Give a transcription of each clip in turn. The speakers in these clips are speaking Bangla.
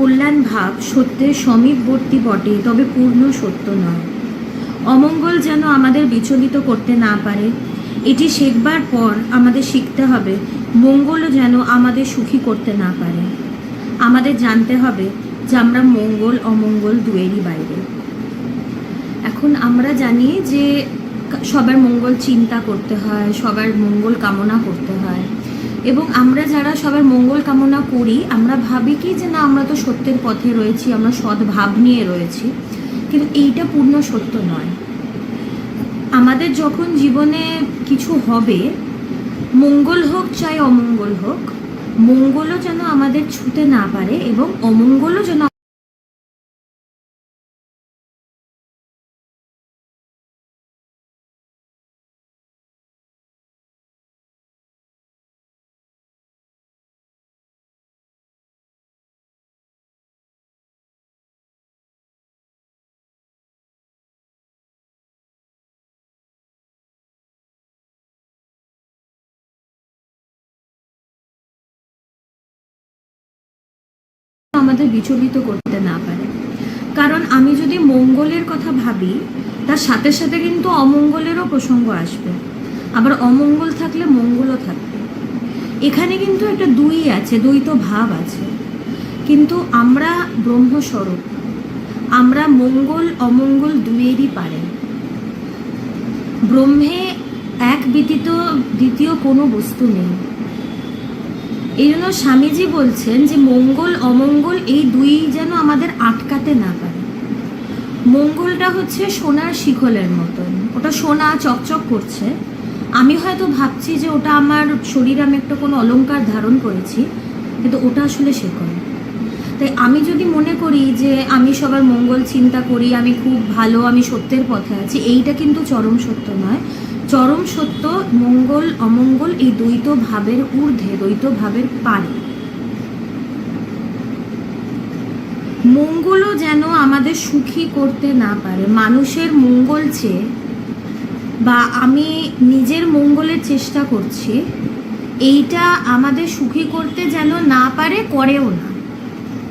কল্যাণ ভাব সত্যের সমীপবর্তী বটে, তবে পূর্ণ সত্য নয়। অমঙ্গল যেন আমাদের বিচলিত করতে না পারে, এটি শেখবার পর আমাদের শিখতে হবে, মঙ্গলও যেন আমাদের সুখী করতে না পারে। আমাদের জানতে হবে যে আমরা মঙ্গল, অমঙ্গল দুয়েরই বাইরে। এখন আমরা জানি যে সবার মঙ্গল চিন্তা করতে হয়, সবার মঙ্গল কামনা করতে হয় এবং আমরা যারা সবার মঙ্গল কামনা করি, আমরা ভাবি কি যে না, আমরা তো সত্যের পথে রয়েছি, আমরা সদ্ভাব ভাব নিয়ে রয়েছি। কিন্তু এইটা পূর্ণ সত্য নয়। আমাদের যখন জীবনে কিছু হবে, মঙ্গল হোক চাই অমঙ্গল হোক, মঙ্গলও যেন আমাদের ছুতে না পারে এবং অমঙ্গলও যেন আমাদের বিচলিত করতে না পারে। কারণ আমি যদি মঙ্গলের কথা ভাবি, তার সাথে সাথে কিন্তু অমঙ্গলেরও প্রসঙ্গ আসবে। আবার অমঙ্গল থাকলে মঙ্গলও থাকবে। এখানে কিন্তু একটা দুই আছে দ্বৈত ভাব আছে। কিন্তু আমরা ব্রহ্মস্বরূপ, আমরা মঙ্গল, অমঙ্গল দুইয়েরই পারেন ব্রহ্মে এক ব্যতীত দ্বিতীয় কোনো বস্তু নেই। এই জন্য স্বামীজি বলছেন যে মঙ্গল, অমঙ্গল এই দুই যেন আমাদের আটকাতে না পারে। মঙ্গলটা হচ্ছে সোনার শিখলের মতন। ওটা সোনা চকচক করছে। আমি হয়তো ভাবছি যে ওটা আমার শরীরে আমি একটা কোনো অলঙ্কার ধারণ করেছি, কিন্তু ওটা আসলে শিখল তাই আমি যদি মনে করি যে আমি সবার মঙ্গল চিন্তা করি, আমি খুব ভালো, আমি সত্যের পথে আছি, এইটা কিন্তু চরম সত্য নয়। চরম সত্য, মঙ্গল, অমঙ্গল এই দ্বৈত ভাবের ঊর্ধ্বে, দ্বৈত ভাবের পারে মঙ্গলও যেন আমাদের সুখী করতে না পারে। মানুষের মঙ্গল চেয়ে বা আমি নিজের মঙ্গলের চেষ্টা করছি, এইটা আমাদের সুখী করতে যেন না পারে, করেও না।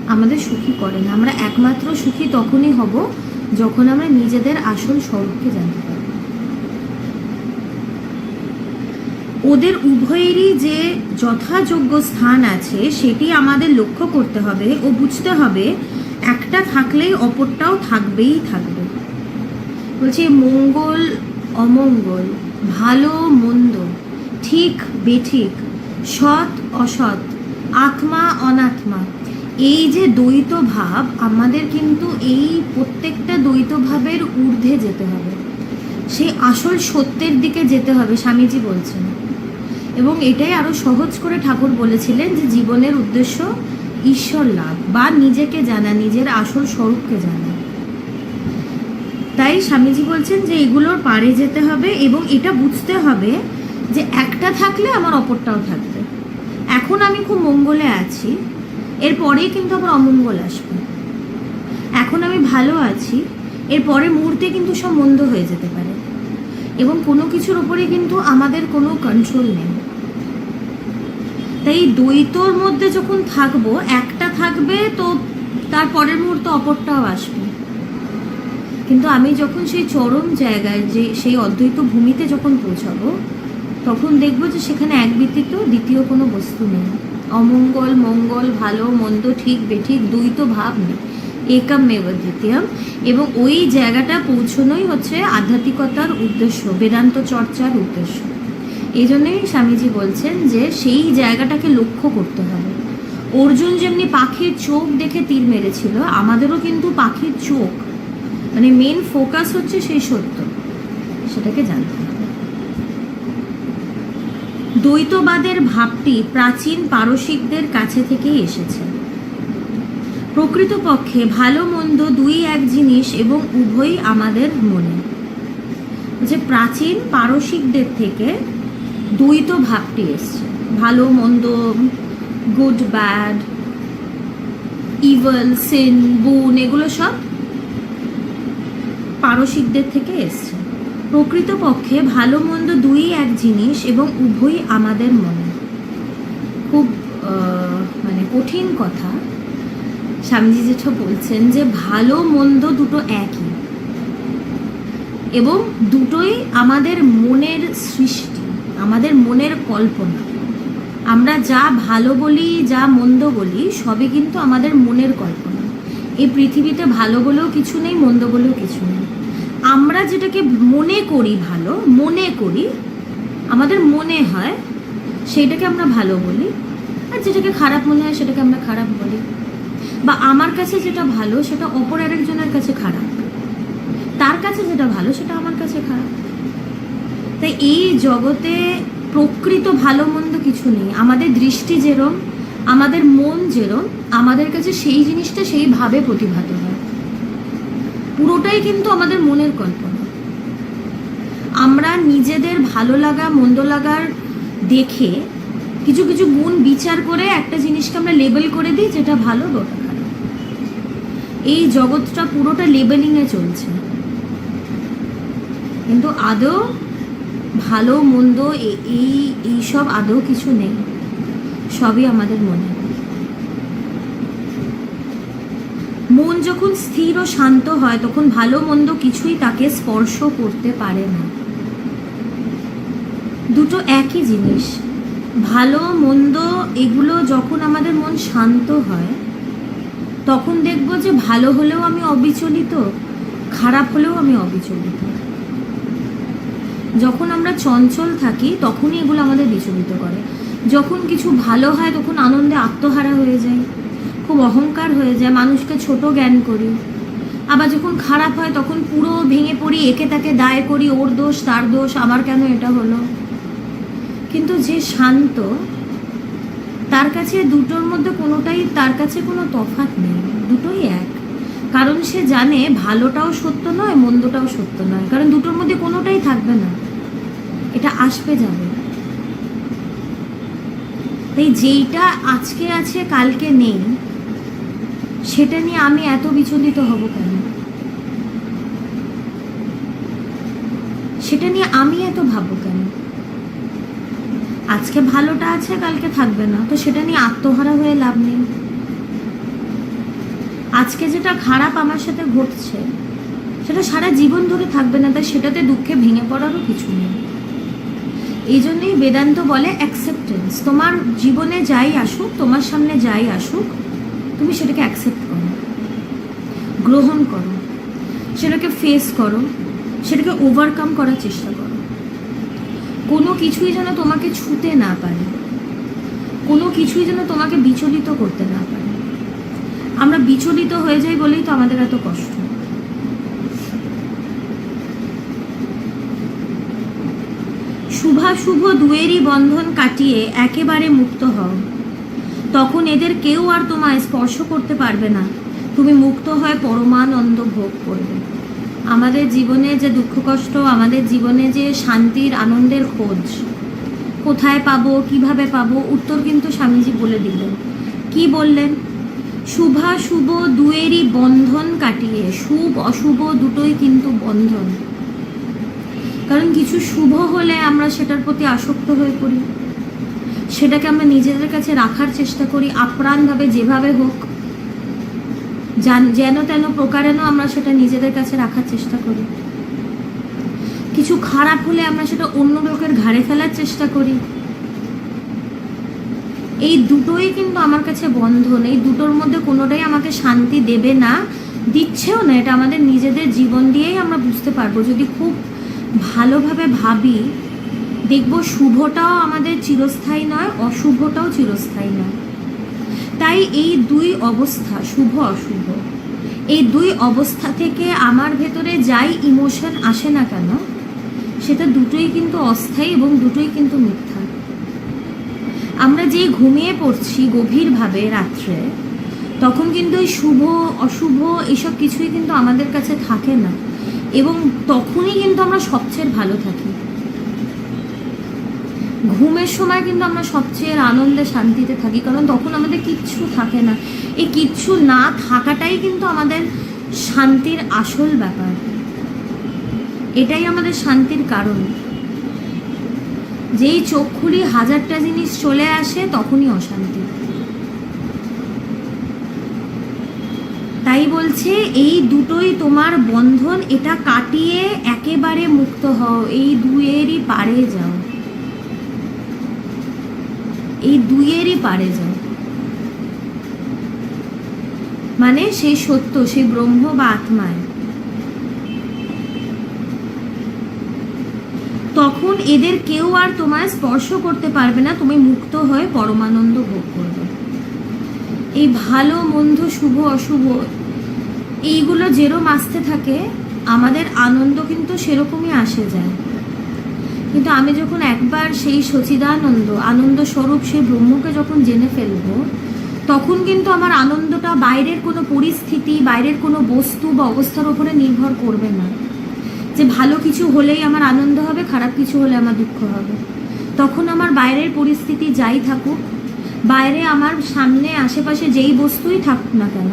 আমাদের সুখী করে না। আমরা একমাত্র সুখী তখনই হব যখন আমরা নিজেদের আসল স্বরূপকে জানতে পারব। ওদের উভয়েরই যে যথাযোগ্য স্থান আছে, সেটি আমাদের লক্ষ্য করতে হবে ও বুঝতে হবে। একটা থাকলেই অপরটাও থাকবেই থাকবে। বলছে, মঙ্গল, অমঙ্গল, ভালো, মন্দ, ঠিক, বেঠিক, সৎ, অসৎ, আত্মা, অনাত্মা, এই যে দ্বৈত ভাব, আমাদের কিন্তু এই প্রত্যেকটা দ্বৈত ভাবের ঊর্ধ্বে যেতে হবে। সেই আসল সত্যের দিকে যেতে হবে, স্বামীজি বলছেন। এবং এটাই আরও সহজ করে ঠাকুর বলেছিলেন যে জীবনের উদ্দেশ্য ঈশ্বর লাভ, বা নিজেকে জানা, নিজের আসল স্বরূপকে জানা। তাই স্বামীজি বলছেন যে এগুলোর পারে যেতে হবে এবং এটা বুঝতে হবে যে একটা থাকলে আমার অপরটাও থাকবে। এখন আমি খুব মঙ্গলে আছি, এরপরেই কিন্তু আমার অমঙ্গল আসবে। এখন আমি ভালো আছি এর পরে মুহূর্তে কিন্তু সব মন্দ হয়ে যেতে পারে। এবং কোনো কিছুর উপরে কিন্তু আমাদের কোনো কন্ট্রোল নেই। তাই দ্বৈতর মধ্যে যখন থাকব, একটা থাকবে তো তার পরের মুহূর্তে অপরটাও আসবে। কিন্তু আমি যখন সেই চরম জায়গায়, যে সেই অদ্বৈত ভূমিতে যখন পৌঁছাবো, তখন দেখব যে সেখানে এক ব্যতীত দ্বিতীয় কোনো বস্তু নেই। অমঙ্গল, মঙ্গল, ভালো, মন্দ, ঠিক, বেঠিক, দ্বৈত ভাব নেই। একম মেব দ্বিতীয়ম। এবং ওই জায়গাটা পৌঁছনোই হচ্ছে আধ্যাত্মিকতার উদ্দেশ্য, বেদান্ত চর্চার উদ্দেশ্য। এই জন্যই স্বামীজি বলছেন যে সেই জায়গাটাকে লক্ষ্য করতে হবে। অর্জুন যেমনি পাখির চোখ দেখে তীর মেরেছিল, আমাদেরও কিন্তু পাখির চোখ মানে মেন ফোকাস হচ্ছে সেই সত্য, সেটাকে জানতে হবে। দ্বৈতবাদের ভাবটি প্রাচীন পারসিকদের কাছে থেকেই এসেছে। প্রকৃতপক্ষে ভালো মন্দ দুই এক জিনিস এবং উভয়ই আমাদের মনে। যে প্রাচীন পারসিকদের থেকে দ্বৈত ভাবটি এসছে। ভালো, মন্দ গুড ব্যাড ইভল সিন গুণ এগুলো সব পারসিকদের থেকে এসছে। প্রকৃতপক্ষে ভালো, মন্দ দুই এক জিনিস এবং উভয়ই আমাদের মনে। খুব মানে কঠিন কথা। স্বামীজি যেটা বলছেন যে ভালো, মন্দ দুটো একই এবং দুটোই আমাদের মনের সৃষ্টি। আমাদের মনের কল্পনা। আমরা যা ভালো বলি, যা মন্দ বলি, সবই কিন্তু আমাদের মনের কল্পনা। এই পৃথিবীতে ভালো বলেও কিছু নেই, মন্দ বলেও কিছু নেই। আমরা যেটাকে মনে করি ভালো, মনে করি, আমাদের মনে হয়, সেইটাকে আমরা ভালো বলি। আর যেটাকে খারাপ মনে হয়, সেটাকে আমরা খারাপ বলি। বা আমার কাছে যেটা ভালো, সেটা অপর আরেকজনের কাছে খারাপ। তার কাছে যেটা ভালো, সেটা আমার কাছে খারাপ। তাই এই জগতে প্রকৃত ভালো মন্দ কিছু নেই। আমাদের দৃষ্টি যেরম, আমাদের মন যেরম, আমাদের কাছে সেই জিনিসটা সেইভাবে প্রতিভাত হয়। পুরোটাই কিন্তু আমাদের মনের কল্পনা। আমরা নিজেদের ভালো লাগা, মন্দ লাগার দেখে কিছু কিছু গুণ বিচার করে একটা জিনিসকে আমরা লেবেল করে দিই যেটা ভালো এই জগৎটা পুরোটা লেবেলিংয়ে চলছে। কিন্তু আদৌ ভালো, মন্দ এই এইসব আদৌ কিছু নেই। সবই আমাদের মনে। মন যখন স্থির ও শান্ত হয়, তখন ভালো, মন্দ কিছুই তাকে স্পর্শ করতে পারে না। দুটো একই জিনিস। ভালো, মন্দ, এগুলো যখন আমাদের মন শান্ত হয়, তখন দেখব যে ভালো হলেও আমি অবিচলিত, খারাপ হলেও আমি অবিচলিত। যখন আমরা চঞ্চল থাকি, তখনই এগুলো আমাদের বিচলিত করে। যখন কিছু ভালো হয়, তখন আনন্দে আত্মহারা হয়ে যায় খুব অহংকার হয়ে যায়, মানুষকে ছোট জ্ঞান করি। আবার যখন খারাপ হয়, তখন পুরো ভেঙে পড়ি, একে তাকে দায় করি, ওর দোষ, তার দোষ, আমার কেন এটা হলো? কিন্তু যে শান্ত, তার কাছে দুটোর মধ্যে কোনোটাই, তার কাছে কোনো তফাৎ নেই। দুটোই এক। কারণ সে জানে ভালোটাও সত্য নয়, মন্দটাও সত্য নয়। কারণ দুটোর মধ্যে কোনোটাই থাকবে না। এটা আসবে যাবে। তাই যেইটা আজকে আছে, কালকে নেই, সেটা নিয়ে আমি এত বিচলিত হব কেন? সেটা নিয়ে আমি এত ভাববো কেন? আজকে ভালোটা আছে, কালকে থাকবে না। তো সেটা নিয়ে আত্মহারা হয়ে লাভ নেই। আজকে যেটা খারাপ আমার সাথে ঘটছে, সেটা সারা জীবন ধরে থাকবে না, তাই সেটাতে দুঃখে ভেঙে পড়ারও কিছু নেই। এই জন্যই বেদান্ত বলে অ্যাকসেপ্টেন্স তোমার জীবনে যাই আসুক, তোমার সামনে যাই আসুক, তুমি সেটাকে অ্যাকসেপ্ট করো। গ্রহণ করো। সেটাকে ফেস করো। সেটাকে ওভারকাম করার চেষ্টা করো। কোনো কিছুই যেন তোমাকে ছুতে না পারে। কোনো কিছুই যেন তোমাকে বিচলিত করতে না পারে। আমরা বিচলিত হয়ে যাই বলেই তো আমাদের এত কষ্ট। শুভাশুভ দুয়েরই বন্ধন কাটিয়ে একেবারে মুক্ত হও। তখন এদের কেউ আর তোমায় স্পর্শ করতে পারবে না। তুমি মুক্ত হয়ে পরমানন্দ ভোগ করবে। আমাদের জীবনে যে দুঃখ কষ্ট, আমাদের জীবনে যে শান্তির আনন্দের খোঁজ, কোথায় পাবো, কীভাবে পাবো, উত্তর কিন্তু স্বামীজি বলে দিলেন। কি বললেন? শুভা শুভ দুয়েরই বন্ধন কাটিয়ে, শুভ অশুভ দুটোই কিন্তু বন্ধন। কারণ কিছু শুভ হলে আমরা সেটার প্রতি আসক্ত হয়ে পড়ি। সেটাকে আমরা নিজেদের কাছে রাখার চেষ্টা করি, আপ্রাণভাবে যেভাবে হোক। যেন তেন প্রকারেণ আমরা সেটা নিজেদের কাছে রাখার চেষ্টা করি। কিছু খারাপ হলে আমরা সেটা অন্য লোকের ঘাড়ে ফেলার চেষ্টা করি। এই দুটোই কিন্তু আমার কাছে বন্ধন। এই দুটোর মধ্যে কোনোটাই আমাকে শান্তি দেবে না, দিচ্ছেও না। এটা আমাদের নিজেদের জীবন দিয়েই আমরা বুঝতে পারব। যদি খুব ভালোভাবে ভাবি, দেখব শুভটাও আমাদের চিরস্থায়ী নয়, অশুভটাও চিরস্থায়ী নয়। তাই এই দুই অবস্থা, শুভ, অশুভ, এই দুই অবস্থা থেকে আমার ভেতরে যাই ইমোশন আসে না কেন, সেটা দুটোই কিন্তু অস্থায়ী এবং দুটোই কিন্তু মিথ্যা। আমরা যে ঘুমিয়ে পড়ছি গভীরভাবে রাত্রে, তখন কিন্তু ওই শুভ, অশুভ এসব কিছুই কিন্তু আমাদের কাছে থাকে না। এবং তখনই কিন্তু আমরা সবচেয়ে ভালো থাকি। ঘুমের সময় কিন্তু আমরা সবচেয়ে আনন্দে শান্তিতে থাকি, কারণ তখন আমাদের কিচ্ছু থাকে না। এই কিচ্ছু না থাকাটাই কিন্তু আমাদের শান্তির আসল ব্যাপার। এটাই আমাদের শান্তির কারণ। যেই চোখ খুলি হাজারটা জিনিস চলে আসে, তখনই অশান্তি। তাই বলছে, এই দুটোই তোমার বন্ধন, এটা কাটিয়ে একেবারে মুক্ত হও, এই দুয়েরই পারে যাও। এই দুইয়েরই পারে যাও। মানে সেই সত্য সেই ব্রহ্ম বা আত্মায়। তখন এদের কেউ আর তোমায় স্পর্শ করতে পারবে না, তুমি মুক্ত হয়ে পরমানন্দ ভোগ করবে। এই ভালো, মন্দ, শুভ, অশুভ, এইগুলো যেরম আসতে থাকে, আমাদের আনন্দ কিন্তু সেরকমই আসে যায়। কিন্তু আমি যখন একবার সেই সচিদানন্দ, আনন্দ স্বরূপ সেই ব্রহ্মকে যখন জেনে ফেলব, তখন কিন্তু আমার আনন্দটা বাইরের কোনো পরিস্থিতি, বাইরের কোনো বস্তু বা অবস্থার উপরে নির্ভর করবে না। যে ভালো কিছু হলেই আমার আনন্দ হবে, খারাপ কিছু হলে আমার দুঃখ হবে। তখন আমার বাইরের পরিস্থিতি যাই থাকুক, বাইরে আমার সামনে, আশেপাশে যেই বস্তুই থাকুক না কেন,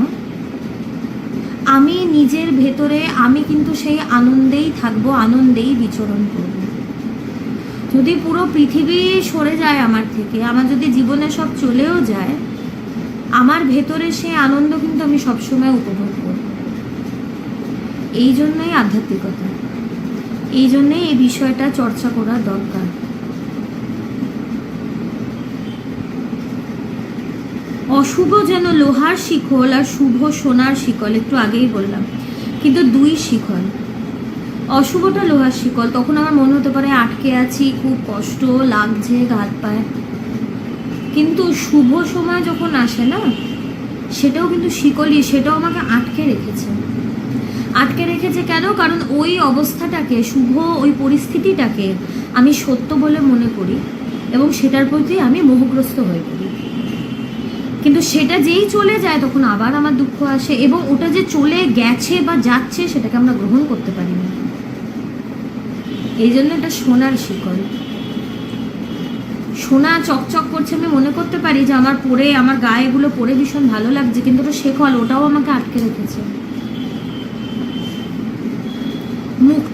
আমি নিজের ভেতরে, আমি কিন্তু সেই আনন্দেই থাকব, আনন্দেই বিচরণ করব। যদি পুরো পৃথিবী সরে যায় আমার থেকে, আমার যদি জীবনে সব চলেও যায়, আমার ভেতরে সেই আনন্দ কিন্তু আমি সবসময় উপভোগ করব। এই জন্যই আধ্যাত্মিকতা। এই জন্যই এই বিষয়টা চর্চা করা দরকার। অশুভ যেন লোহার শিকল আর শুভ সোনার শিকল একটু আগেই বললাম। কিন্তু দুই শিকল অশুভটা লোহার শিকল তখন আমার মনে হতে পারে আটকে আছি, খুব কষ্ট লাগছে ঘাত পায়। কিন্তু শুভ সময় যখন আসে না, সেটাও কিন্তু শিকলই, সেটাও আমাকে আটকে রেখেছে। আটকে রেখেছে কেন? কারণ ওই অবস্থাটাকে, শুভ ওই পরিস্থিতিটাকে আমি সত্য বলে মনে করি এবং সেটার প্রতি আমি মোহগ্রস্ত হয়ে পড়ি। কিন্তু সেটা যেই চলে যায়, তখন আবার আমার দুঃখ আসে এবং ওটা যে চলে গেছে বা যাচ্ছে, সেটাকে আমরা গ্রহণ করতে পারি না। এই জন্য এটা সোনার শিকল। সোনা চকচক করছে আমি মনে করতে পারি যে আমার পরে, আমার গায়ে এগুলো পরে ভীষণ ভালো লাগছে, কিন্তু ওটা শেখল, ওটাও আমাকে আটকে রেখেছে।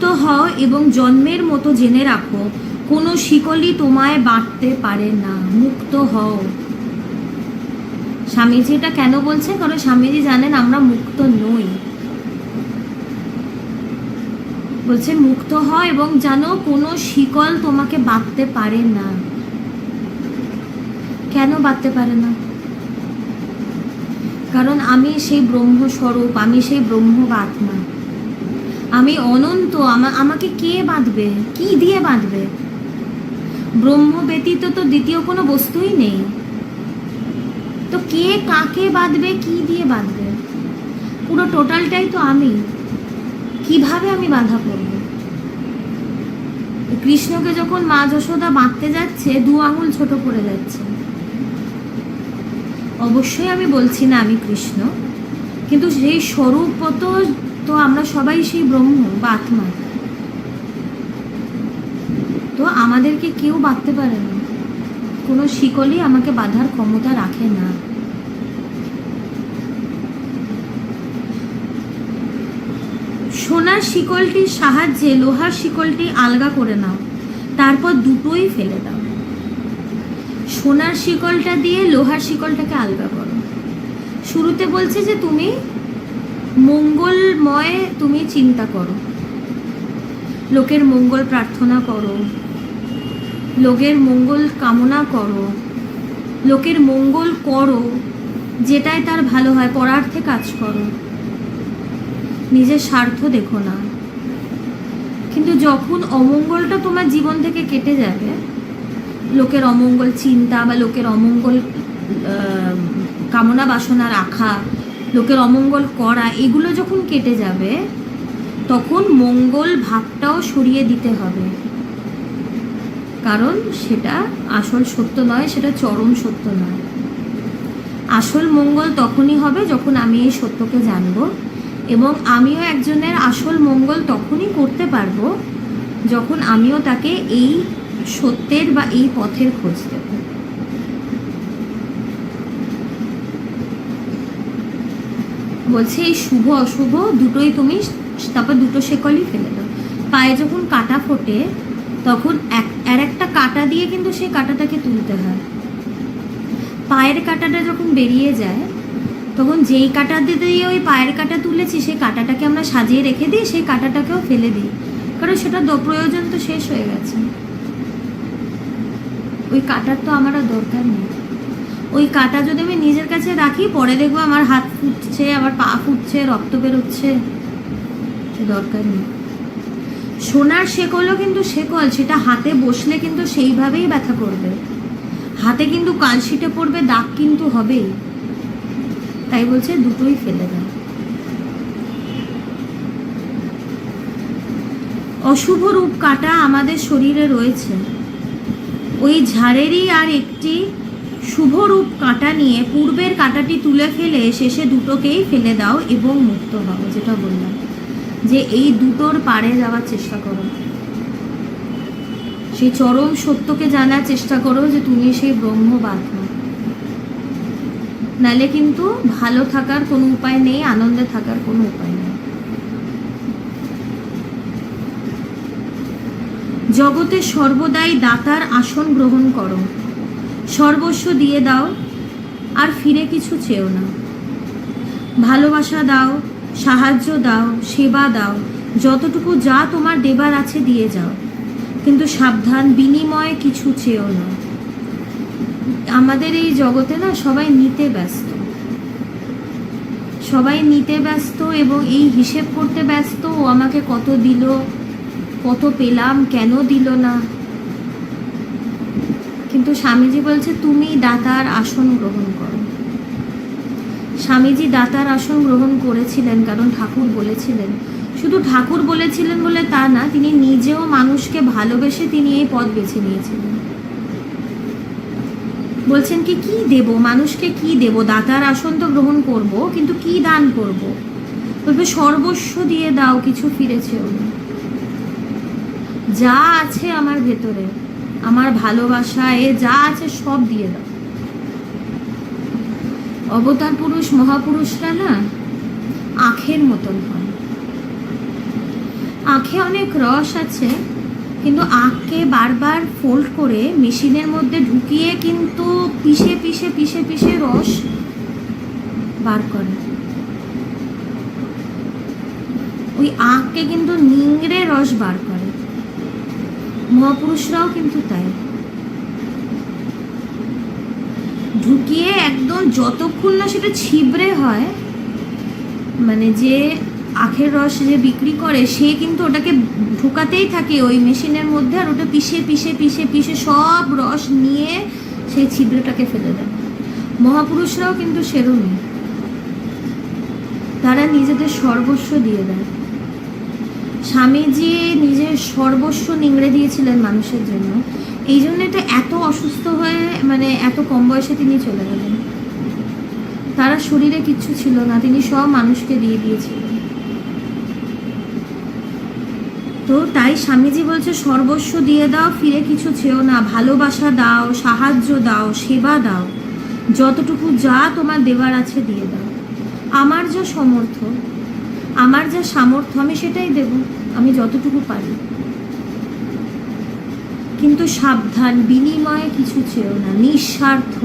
মুক্ত হও এবং জন্মের মতো জেনে রাখো, কোনো শিকলই তোমায় বাঁটতে পারে না, মুক্ত হও। স্বামীজি এটা কেন বলছে কারণ স্বামীজি জানেন আমরা মুক্ত নই। বলছে মুক্ত হও এবং জানো কোনো শিকল তোমাকে বাঁধতে পারে না। কেন বাঁধতে পারে না? কারণ আমি সেই ব্রহ্মস্বরূপ, আমি সেই ব্রহ্ম বা আত্মা আমি অনন্ত, আমা- আমাকে কে বাঁধবে? কি দিয়ে বাঁধবে? ব্রহ্ম ব্যতীত তো দ্বিতীয় কোনো বস্তুই নেই। তো কে কাকে বাঁধবে, কি দিয়ে বাঁধবে? পুরো টোটালটাই তো আমি। কীভাবে আমি বাধা পড়ব? কৃষ্ণকে যখন মা যশোদা বাঁধতে যাচ্ছে, দু আঙুল ছোট পড়ে যাচ্ছে। অবশ্যই আমি বলছি না আমি কৃষ্ণ, কিন্তু সেই স্বরূপত তো আমরা সবাই সেই ব্রহ্ম বা আত্মা। তো আমাদেরকে কেউ বাঁধতে পারে না। কোনো শিকলই আমাকে বাঁধার ক্ষমতা রাখে না। সোনার শিকলটির সাহায্যে লোহার শিকলটি আলগা করে নাও, তারপর দুটোই ফেলে দাও। সোনার শিকলটা দিয়ে লোহার শিকলটাকে আলগা করো। শুরুতে বলছে যে তুমি মঙ্গলময় তুমি চিন্তা করো। লোকের মঙ্গল প্রার্থনা করো। লোকের মঙ্গল কামনা করো। লোকের মঙ্গল করো, যেটাই তার ভালো হয়, পরার্থে কাজ করো। নিজের স্বার্থ দেখো না। কিন্তু যখন অমঙ্গলটা তোমার জীবন থেকে কেটে যাবে, লোকের অমঙ্গল চিন্তা বা লোকের অমঙ্গল কামনা বাসনা রাখা লোকের অমঙ্গল করা, এগুলো যখন কেটে যাবে, তখন মঙ্গল ভাবটাও সরিয়ে দিতে হবে। কারণ সেটা আসল সত্য নয়, সেটা চরম সত্য নয়। আসল মঙ্গল তখনই হবে যখন আমি এই সত্যকে জানব এবং আমিও একজনের আসল মঙ্গল তখনই করতে পারব যখন আমিও তাকে এই সত্যের বা এই পথের খোঁজ দেব। বলছে, এই শুভ, অশুভ, দুটোই তুমি তারপর দুটো শেকলই ফেলে দাও। পায়ে যখন কাটা ফোটে, তখন এক, আর একটা কাটা দিয়ে কিন্তু সেই কাটাটাকে তুলতে হয়। পায়ের কাটাটা যখন বেরিয়ে যায়, তখন যেই কাটা দিয়ে ওই পায়ের কাটা তুলেছি, সেই কাটাটাকে আমরা সাজিয়ে রেখে দিই সেই কাটাটাকেও ফেলে দিই। কারণ সেটা প্রয়োজন তো শেষ হয়ে গেছে। ওই কাটার তো আমার আর দরকার নেই। ওই কাটা যদি আমি নিজের কাছে রাখি, পরে দেখব আমার হাত ফুটছে, আমার পা ফুটছে, রক্ত বেরোচ্ছে। দরকার নেই। সোনার শেকলও কিন্তু শেকল, সেটা হাতে বসলে কিন্তু সেইভাবেই ব্যথা করবে। হাতে কিন্তু কালশিটে পড়বে, দাগ কিন্তু হবেই। তাই বলছে, দুটোই ফেলে দেয় অশুভ রূপ কাটা আমাদের শরীরে রয়েছে। ওই ঝাড়েরই আর একটি শুভ রূপ কাঁটা নিয়ে পূর্বের কাঁটাটি তুলে ফেলে শেষে দুটোকেই ফেলে দাও এবং মুক্ত হও, যেটা বললাম। যে এই দুটোর পারে যাওয়ার চেষ্টা করো। সেই চরম সত্যকে জানার চেষ্টা করো যে তুমি সেই ব্রহ্ম বাধা নালে কিন্তু ভালো থাকার কোনো উপায় নেই, আনন্দে থাকার কোনো উপায় নেই। জগতে সর্বদাই দাতার আসন গ্রহণ করো। সর্বস্ব দিয়ে দাও, আর ফিরে কিছু চেও না। ভালোবাসা দাও, সাহায্য দাও, সেবা দাও, যতটুকু যা তোমার দেবার আছে দিয়ে যাও। কিন্তু সাবধান, বিনিময়ে কিছু চেও না। আমাদের এই জগতে না সবাই নিতে ব্যস্ত। সবাই নিতে ব্যস্ত এবং এই হিসেব করতে ব্যস্ত, ও আমাকে কত দিল, কত পেলাম, কেন দিল না। কিন্তু স্বামীজি বলছে তুমি দাতার আসন গ্রহণ করো। স্বামীজি দাতার আসন গ্রহণ করেছিলেন কারণ ঠাকুর বলেছিলেন। শুধু ঠাকুর বলেছিলেন বলে তা না, তিনি নিজেও মানুষকে ভালোবেসে তিনি এই পদ বেছে নিয়েছিলেন। বলছেন কি কি দেব? মানুষকে কি দেব? দাতার আসন তো গ্রহণ করব, কিন্তু কি দান করব? বলবে, সর্বস্ব দিয়ে দাও, কিছু ফিরেছেও না। যা আছে আমার ভেতরে আমার ভালোবাসা এ যা আছে সব দিয়ে দাও। অবতার পুরুষ, মহাপুরুষরা না আখের মতন হয়। আখে অনেক রস আছে, কিন্তু আখকে বারবার ফোল্ড করে মেশিনের মধ্যে ঢুকিয়ে কিন্তু পিষে পিষে পিষে পিষে রস বার করে। ওই আখকে কিন্তু নিংড়ে রস বার করে। মহাপুরুষরাও কিন্তু তাই। ঢুকিয়ে একদম যতক্ষণ না সেটা ছিবড়ে হয় মানে যে আখের রস যে বিক্রি করে, সে কিন্তু ওটাকে ঢুকাতেই থাকে ওই মেশিনের মধ্যে আর ওটা পিষে পিষে পিষে পিষে সব রস নিয়ে সেই ছিদ্রটাকে ফেলে দেয়। মহাপুরুষরাও কিন্তু সেরমই। তারা নিজেদের সর্বস্ব দিয়ে দেয়। স্বামীজি নিজের সর্বস্ব নিংড়ে দিয়েছিলেন মানুষের জন্য। এই জন্য এটা এত অসুস্থ হয়ে মানে এত কম বয়সে তিনি চলে গেলেন। তারা শরীরে কিচ্ছু ছিল না, তিনি সব মানুষকে দিয়ে দিয়েছিলেন। তো তাই স্বামীজি বলছে, সর্বস্ব দিয়ে দাও, ফিরে কিছু চেও না, ভালোবাসা দাও, সাহায্য দাও, সেবা দাও। যতটুকু যা তোমার দেবার আছে দিয়ে দাও। আমার যা সমর্থ আমার যা সামর্থ্য, আমি সেটাই দেব। আমি যতটুকু পারি। কিন্তু সাবধান, বিনিময়ে কিছু চেও না। নিঃস্বার্থ।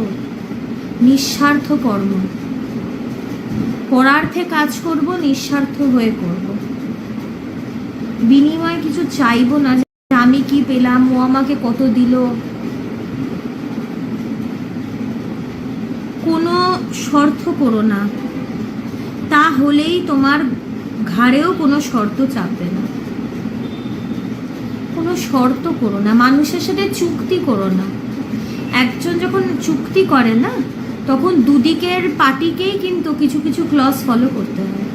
নিঃস্বার্থ কর্ম। পরার্থে কাজ করব, নিঃস্বার্থ হয়ে করব। বিনিময়ে কিছু চাইব না যে আমি কি পেলাম, ও আমাকে কত দিল। কোনো শর্ত করো না। তা হলেই তোমার ঘাড়েও কোনো শর্ত চাপবে না। কোনো শর্ত করো না, মানুষের সাথে চুক্তি করো না। একজন যখন চুক্তি করে না, তখন দুদিকের পার্টিকেই কিন্তু কিছু কিছু ক্লস ফলো করতে হয়।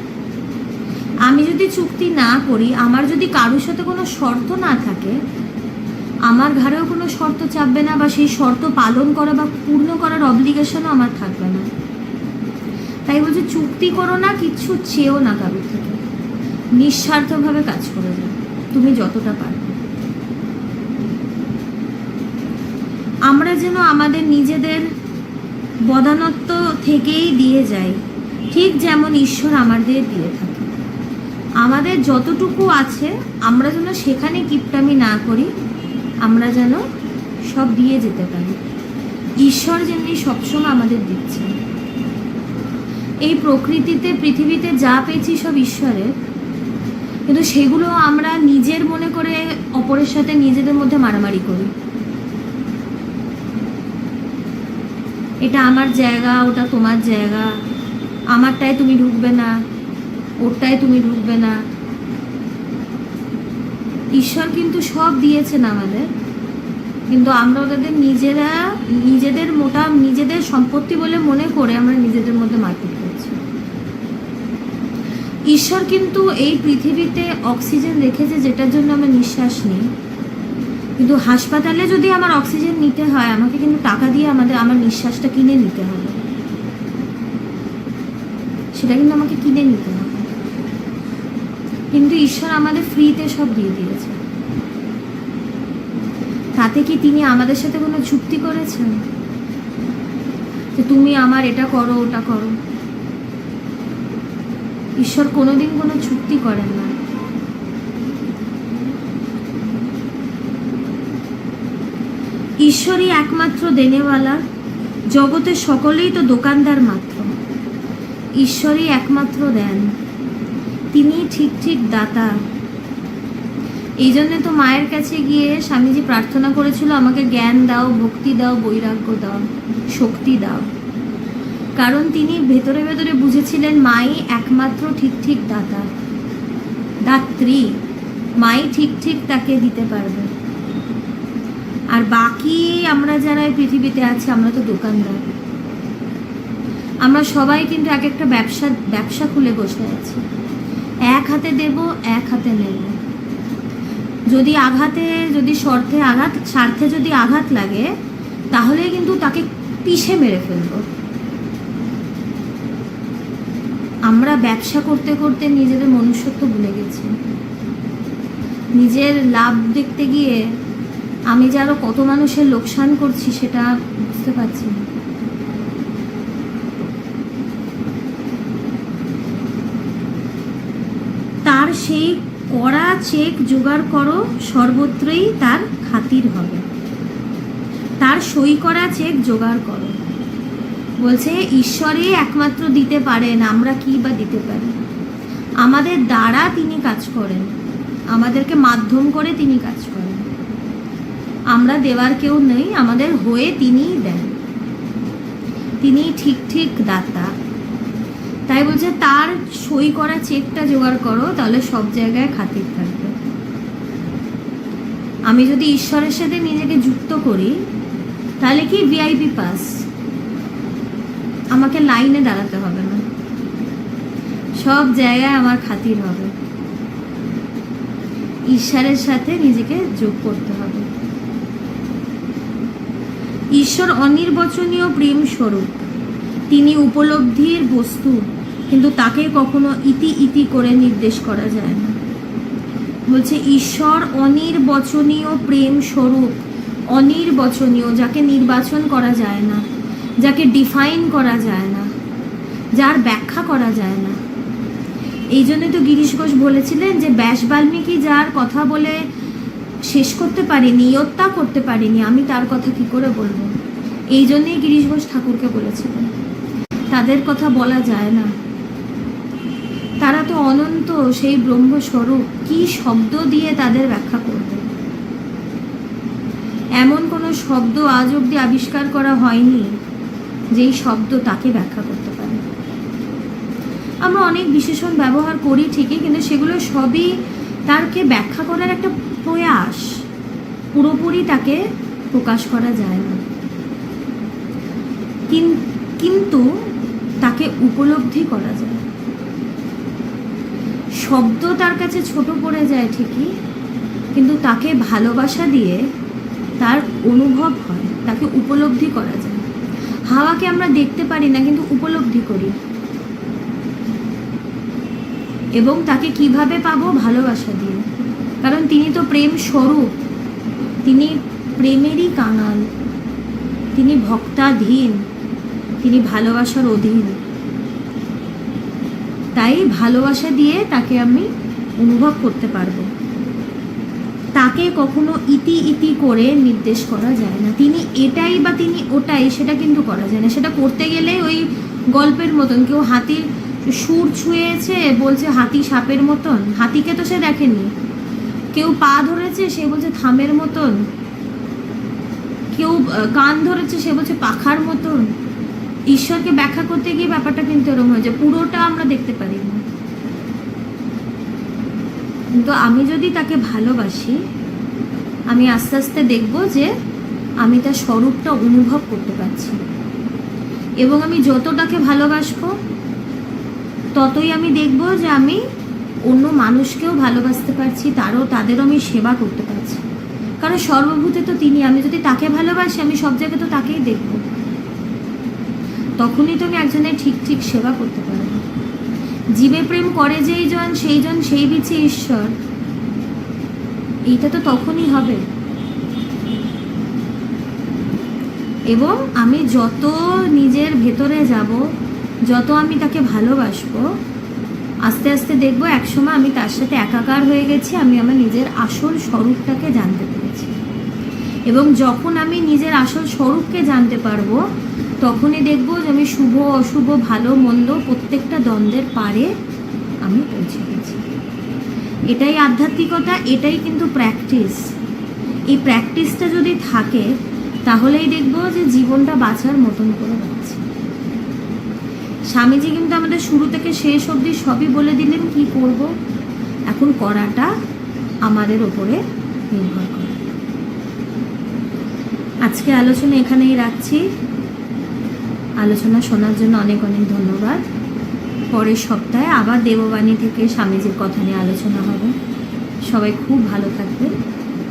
আমি যদি চুক্তি না করি, আমার যদি কারোর সাথে কোনো শর্ত না থাকে, আমার ঘাড়েও কোনো শর্ত চাপবে না বা সেই শর্ত পালন করা বা পূর্ণ করার অব্লিগেশনও আমার থাকবে না। তাই বলছে, চুক্তি করো না কিচ্ছু চেয়েও না কারোর থেকে। নিঃস্বার্থভাবে কাজ করে যাও। তুমি যতটা পারবে আমরা যেন আমাদের নিজেদের বদানত্ব থেকেই দিয়ে যাই, ঠিক যেমন ঈশ্বর আমাদের দিয়ে থাকে। আমাদের যতটুকু আছে, আমরা যেন সেখানে কিপটামি না করি, আমরা যেন সব দিয়ে যেতে পারি। ঈশ্বর যেমনি সবসময় আমাদের দিচ্ছে এই প্রকৃতিতে, পৃথিবীতে যা পেয়েছি সব ঈশ্বরের। কিন্তু সেগুলো আমরা নিজের মনে করে অপরের সাথে নিজেদের মধ্যে মারামারি করি। এটা আমার জায়গা, ওটা তোমার জায়গা। আমারটায় তুমি ঢুকবে না, ওরটায় তুমি ঢুকবে না। ঈশ্বর কিন্তু সব দিয়েছেন আমাদের। কিন্তু আমরা ওদের নিজেরা, নিজেদের মোটা, নিজেদের সম্পত্তি বলে মনে করে আমরা নিজেদের মধ্যে করছি ঈশ্বর কিন্তু এই পৃথিবীতে অক্সিজেন রেখেছে, যেটার জন্য আমরা নিঃশ্বাস নিই। কিন্তু হাসপাতালে যদি আমার অক্সিজেন নিতে হয়, আমাকে কিন্তু টাকা দিয়ে আমাদের, আমার নিঃশ্বাসটা কিনে নিতে হবে। সেটা কিন্তু আমাকে কিনে নিতে হবে। কিন্তু ঈশ্বর আমাদের ফ্রিতে সব দিয়ে দিয়েছে। তাতে কি তিনি আমাদের সাথে কোনো চুক্তি করেছেন? যে তুমি আমার এটা করো, ওটা করো। ঈশ্বর কোনোদিন কোনো চুক্তি করেন না। ঈশ্বরই একমাত্র দেনেওয়ালা জগতের সকলেই তো দোকানদার মাত্র। ঈশ্বরই একমাত্র দেন। তিনি ঠিক ঠিক দাতা। এই জন্যে তো মায়ের কাছে গিয়ে স্বামীজি প্রার্থনা করেছিল, আমাকে জ্ঞান দাও, ভক্তি দাও, বৈরাগ্য দাও, শক্তি দাও। কারণ তিনি ভেতরে ভেতরে বুঝেছিলেন মাই একমাত্র ঠিক ঠিক দাতা। দাত্রী, মাই ঠিক ঠিক তাকে দিতে পারবে। আর বাকি আমরা যারা এই পৃথিবীতে আছি, আমরা তো দোকানদার। আমরা সবাই কিন্তু এক একটা ব্যবসা ব্যবসা খুলে বসে আছি। এক হাতে দেব, এক হাতে নেব। যদি আঘাতে, যদি স্বার্থে আঘাত, স্বার্থে যদি আঘাত লাগে তাহলে কিন্তু তাকে পিষে মেরে ফেলব। আমরা ব্যবসা করতে করতে নিজেদের মনুষ্যত্ব ভুলে গেছি। নিজের লাভ দেখতে গিয়ে আমি যে আরও কত মানুষের লোকসান করছি সেটা বুঝতে পারছি তার সেই কড়া চেক জোগাড় করো, সর্বত্রই তার খাতির হবে। তার সই করা চেক জোগাড় করো। বলছে ঈশ্বরই একমাত্র দিতে পারেন, আমরা কি বা দিতে পারি? আমাদের দ্বারা তিনি কাজ করেন, আমাদেরকে মাধ্যম করে তিনি কাজ করেন। আমরা দেওয়ার কেউ নেই, আমাদের হয়ে তিনিই দেন। তিনি ঠিক ঠিক দাতা। তাই বলছে, তার সই করা চেকটা জোগাড় করো, তাহলে সব জায়গায় খাতির থাকবে। আমি যদি ঈশ্বরের সাথে নিজেকে যুক্ত করি, তাহলে কি ভিআইপি পাস আমাকে লাইনে দাঁড়াতে হবে না। সব জায়গায় আমার খাতির হবে। ঈশ্বরের সাথে নিজেকে যোগ করতে হবে। ঈশ্বর অনির্বচনীয় প্রেম স্বরূপ। তিনি উপলব্ধির বস্তু, কিন্তু তাকে কখনো ইতি ইতি করে নির্দেশ করা যায় না। বলছে, ঈশ্বর অনির্বচনীয় প্রেম স্বরূপ, অনির্বচনীয়, যাকে নির্বাচন করা যায় না। যাকে ডিফাইন করা যায় না, যার ব্যাখ্যা করা যায় না। এই জন্যই তো গিরিশ ঘোষ বলেছিলেন যে, ব্যাস বাল্মীকি যার কথা বলে শেষ করতে পারিনি, ইয়ত্তা করতে পারিনি, আমি তার কথা কি করে বলব? এই জন্যই গিরিশ ঘোষ ঠাকুরকে বলেছিলেন। তাদের কথা বলা যায় না। তারা তো অনন্ত, সেই ব্রহ্মস্বরূপ, কি শব্দ দিয়ে তাদের ব্যাখ্যা করবে? এমন কোনো শব্দ আজ অব্দি আবিষ্কার করা হয়নি। যেই শব্দ তাকে ব্যাখ্যা করতে পারে। আমরা অনেক বিশেষণ ব্যবহার করি ঠিকই, কিন্তু সেগুলো সবই তারকে ব্যাখ্যা করার একটা প্রয়াস। পুরোপুরি তাকে প্রকাশ করা যায় না। কিন- কিন্তু তাকে উপলব্ধি করা যায়। শব্দ তার কাছে ছোট পড়ে যায় ঠিকই, কিন্তু তাকে ভালোবাসা দিয়ে তার অনুভব হয়, তাকে উপলব্ধি করা যায়। হাওয়াকে আমরা দেখতে পারি না, কিন্তু উপলব্ধি করি। এবং তাকে কীভাবে পাবো? ভালোবাসা দিয়ে। কারণ তিনি তো প্রেম স্বরূপ। তিনি প্রেমেরই কাঙাল। তিনি ভক্তাধীন। তিনি ভালোবাসার অধীন। তাই ভালোবাসা দিয়ে তাকে আমি অনুভব করতে পারব। তাকে কখনো ইতি ইতি করে নির্দেশ করা যায় না। তিনি এটাই বা তিনি ওটাই, সেটা কিন্তু করা যায় না। সেটা করতে গেলে ওই গল্পের মতন কেউ হাতির সুর ছুঁয়েছে, বলছে হাতি সাপের মতন। হাতিকে তো সে দেখেনি। কেউ পা ধরেছে, সে বলছে থামের মতন। কেউ কান ধরেছে, সে বলছে পাখার মতন। ঈশ্বরকে ব্যাখ্যা করতে গিয়ে ব্যাপারটা কিন্তু এরকম হয়ে যায় পুরোটা আমরা দেখতে পারি না কিন্তু আমি যদি তাকে ভালোবাসি, আমি আস্তে আস্তে দেখব যে আমি তার স্বরূপটা অনুভব করতে পারছি। এবং আমি যত তাকে ভালোবাসবো, ততই আমি দেখব যে আমি অন্য মানুষকেও ভালোবাসতে পারছি, তারও, তাদেরও আমি সেবা করতে পারছি। কারণ সর্বভূতে তো তিনি, আমি যদি তাকে ভালোবাসি, আমি সব জায়গায় তো তাকেই দেখব। তখনই তো আমি একজনের ঠিক ঠিক সেবা করতে পারব। জীবে প্রেম করে যেই জন, সেই জন সেই বিছে ঈশ্বর। এইটা তো তখনই হবে। এবং আমি যত নিজের ভেতরে যাব, যত আমি তাকে ভালোবাসবো, আস্তে আস্তে দেখব একসময় আমি তার সাথে একাকার হয়ে গেছি, আমি আমার নিজের আসল স্বরূপটাকে জানতে পেরেছি। এবং যখন আমি নিজের আসল স্বরূপকে জানতে পারব তখনই দেখব যে আমি শুভ, অশুভ, ভালো, মন্দ প্রত্যেকটা দ্বন্দ্বের পারে আমি পৌঁছে গেছি। এটাই আধ্যাত্মিকতা, এটাই কিন্তু প্র্যাকটিস এই প্র্যাকটিসটা যদি থাকে, তাহলেই দেখব যে জীবনটা বাঁচার মতন করে বাঁচছে। স্বামীজি কিন্তু আমাদের শুরু থেকে শেষ অবধি সবই বলে দিলেন, কি করব? এখন করাটা আমাদের ওপরে নির্ভর করে। আজকে আলোচনা এখানেই রাখছি। আলোচনা শোনার জন্য অনেক অনেক ধন্যবাদ। পরের সপ্তাহে আবার দেববাণী থেকে স্বামীজির কথা নিয়ে আলোচনা হবে। সবাই খুব ভালো থাকবে